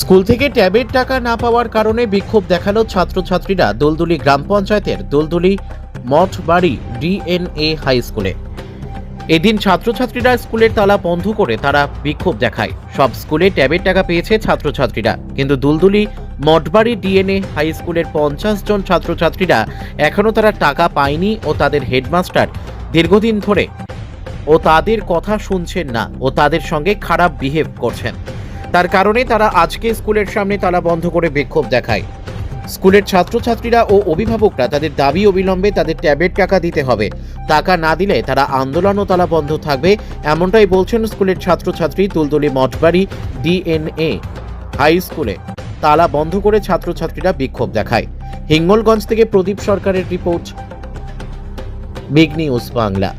School থেকে ট্যাবের টাকা না পাওয়ার কারণে বিক্ষোভ দেখাল ছাত্রছাত্রীরা দোলদুলি গ্রাম পঞ্চায়েতের দোলদুলি মঠবাড়ি ডিএনএ হাই স্কুলে। এদিন ছাত্রছাত্রীরা স্কুলের তালা বন্ধ করে তারা বিক্ষোভ দেখায়। সব স্কুলে ট্যাবের টাকা পেয়েছে ছাত্রছাত্রীরা। কিন্তু দুলদুলি মঠবাড়ি ডিএনএ হাই স্কুলের পঞ্চাশ জন ছাত্রছাত্রীরা এখনও তারা টাকা পায়নি ও তাদের হেডমাস্টার দীর্ঘদিন ধরে ও তাদের কথা শুনছেন না ও তাদের সঙ্গে খারাপ বিহেভ করছেন। তার কারণে তারা আজকে স্কুলের সামনে তালা বন্ধ করে বিক্ষোভ দেখায়। স্কুলের ছাত্রছাত্রীরা ও অভিভাবকরা তাদের দাবি অবিলম্বে তাদের ট্যাবের টাকা দিতে হবে। টাকা না দিলে তারা আন্দোলন ও তালা বন্ধ থাকবে, এমনটাই বলছেন স্কুলের ছাত্রছাত্রী তুলতুলি মঠবাড়ি ডিএনএ হাই স্কুলে। তালা বন্ধ করে ছাত্রছাত্রীরা বিক্ষোভ দেখায়। হিঙ্গলগঞ্জ থেকে প্রদীপ সরকারের রিপোর্ট বিগ নিউজ বাংলা।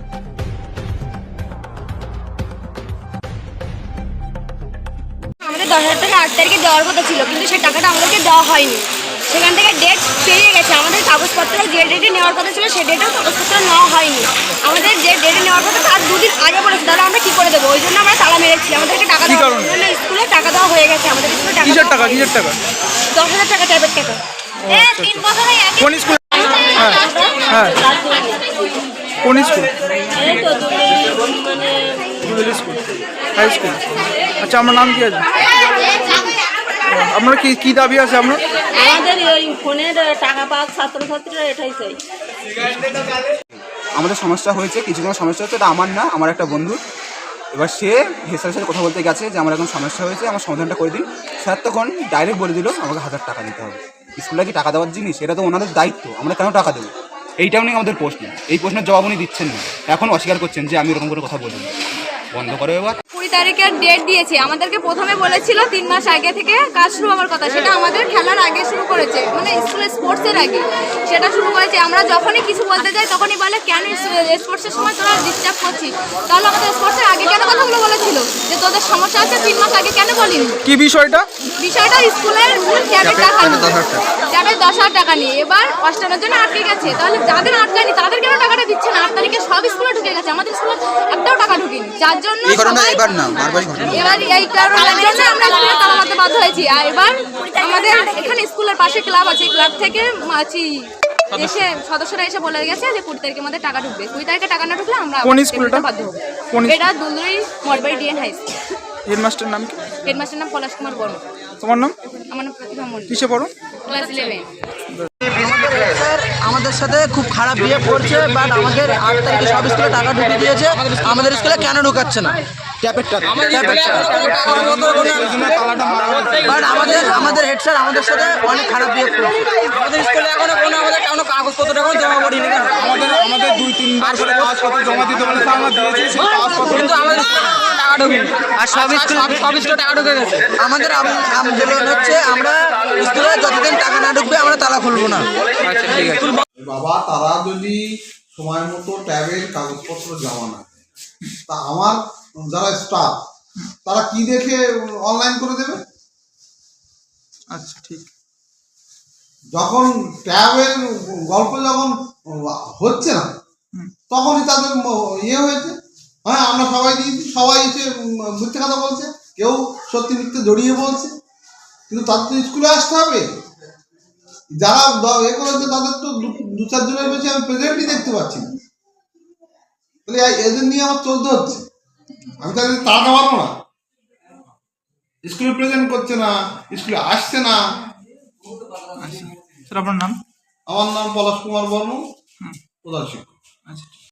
দশ হাজার টাকা আট তারিখে দেওয়ার কথা ছিল কিন্তু সেই টাকাটা আমাদেরকে দেওয়া হয়নি। সেখান থেকে ডেট পেরিয়ে গেছে। আমাদের কাগজপত্র যে ডেটে নেওয়ার কথা ছিল সেই ডেটেও কাগজপত্র নেওয়া হয়নি। আমাদের যে ডেটে নেওয়ার কথা তার দুদিন আগে বলেছে। তাহলে আমরা কি করে দেবো? ওই জন্য আমরা তালা মেরেছি। আমাদেরকে টাকা দেওয়া স্কুলে টাকা দেওয়া হয়ে গেছে। আমাদের স্কুলে টাকা টাকা? কিসের টাকা? দশ হাজার টাকা ট্যাবের টাকা। এ, তিন বছরে কোন স্কুল? হ্যাঁ। হ্যাঁ। কোন স্কুল? দুদুলি স্কুল হাই স্কুল। আচ্ছা আমার নাম কি আছে? আপনার কি কি দাবি আছে আপনার? আমাদের ওই ফোনের টাকা পাওয়া ছাত্রছাত্রীরা এটাই চাই। আমাদের সমস্যা হয়েছে কিছু কোনো সমস্যা হচ্ছে এটা আমার না আমার একটা বন্ধু। এবার সে হেসারের সাথে কথা বলতে গেছে যে আমার এখন সমস্যা হয়েছে আমার সমাধানটা করে দিন। স্যার তখন ডাইরেক্ট বলে দিল আমাকে হাজার টাকা দিতে হবে। স্কুলে কি টাকা দেওয়ার জিনিস? এটা তো ওনাদের দায়িত্ব আমরা কেন টাকা দেবো? এইটাও নিয়ে আমাদের প্রশ্ন। এই প্রশ্নের জবাব উনি দিচ্ছেন না। এখন অস্বীকার করছেন যে আমি এরকম করে কথা বলিনি। বন্ধ করো এবার। কুড়ি তারিখের ডেট দিয়েছে। আমাদেরকে প্রথমে বলেছিল তিন মাস আগে থেকে কাজ শুরু হওয়ার কথা। সেটা আমাদের খেলার আগে শুরু করেছে। মানে স্কুলের স্পোর্টসের আগে। সেটা শুরু করেছে আমরা যখনই কিছু বলতে যাই তখনই বলে কেন স্পোর্টসের সময় তোরা ডিস্টার্ব করছিস? তাহলে আমাদের স্পোর্টসের আগে কেন কথাগুলো বলেছিল? যে তোদের সমস্যা আছে তিন মাস আগে কেন বলিনি? কি বিষয়টা? বিষয়টা স্কুলের টাকা। দশ হাজার টাকা নিয়ে। এবার অষ্টানোর জন্য আটকে গেছে। তাহলে যাদের আটকায়নি তাদের কেন টাকাটা দিচ্ছে না? আট তারিখে সব স্কুলে ঢুকে গেছে। আমাদের স্কুলে একটাও টাকা ঢুকেনি। যার জন্য সবাই- এবার না বারবারই ঘটনা। এবার এই কারণের জন্য আমরা স্কুলে তালা মারতে বাধ্য হয়েছি। আর এবার আমাদের এখানে স্কুলের পাশে ক্লাব আছে। ক্লাব থেকে মাছি এসে সদস্যরা এসে বলে গেছে যে কুড়ি তারিখে আমাদের টাকা ঢুকবে। কুড়ি তারিখে টাকা না ঢুকলে আমরা কোন স্কুলটা? বাধ্য হব। এটা Duldurhi Mathbari D N high school headmaster নাম কি? হেডমাস্টার নাম পলাশ কুমার বর্মা। তোমার নাম? আমার নাম প্রতিভা মন্ডল কিসে পড়ো? ক্লাস স্যার আমাদের সাথে খুব খারাপ বিহেভ করছে বাট আমাদের আট তারিখে সব স্কুলে টাকা ঢুকিয়ে দিয়েছে। আমাদের স্কুলে কেন ঢুকাচ্ছে না? ট্যাপের টাকা বাট আমাদের আমাদের হেড স্যার আমাদের সাথে অনেক খারাপ বিহেভ করছে। আমাদের স্কুলে এখনও কোনো আমাদের কোনো কাগজপত্র এখন জমা করিনি আমাদের আমাদের দুই তিনবার করে কাগজপত্র জমা দিতে বলেছে আমরা দিয়েছি কাগজপত্র কিন্তু আমাদের টাকা ঢুকিনি আর সব স্কুল সব স্কুলে টাকা ঢুকে গেছে। আমাদের আন্দোলন হচ্ছে আমরা স্কুলে যতদিন টাকা না ঢুকবে আমরা তালা খুলবো না। আচ্ছা ঠিক আছে। বাবা তারা যদি সময় মতো ট্যাবের কাগজপত্র জমা না তা আমার যারা স্টাফ তারা কি দেখে অনলাইন করে দেবে? আচ্ছা ঠিক। যখন ট্যাবের গল্প যখন হচ্ছে না তখনই তাদের ইয়ে হয়েছে। হ্যাঁ আমরা সবাই দিয়েছি সবাই এসে মিথ্যে কথা বলছে কেউ সত্যি মিথ্যে জড়িয়ে বলছে। কিন্তু তাদের তো স্কুলে আসতে হবে। যারা এ করেছে তাদের তো দু- চারজনের বেশি আমি প্রেজেন্টই দেখতে পাচ্ছি না। তাহলে এদের নিয়ে আমার চলতে হচ্ছে। আমি তাদের তাড়াতে পারব না। স্কুলে প্রেজেন্ট করছে না স্কুলে আসছে না। আচ্ছা। স্যার আপনার নাম? আমার নাম পলাশ কুমার বর্মন প্রধান শিক্ষক। আচ্ছা।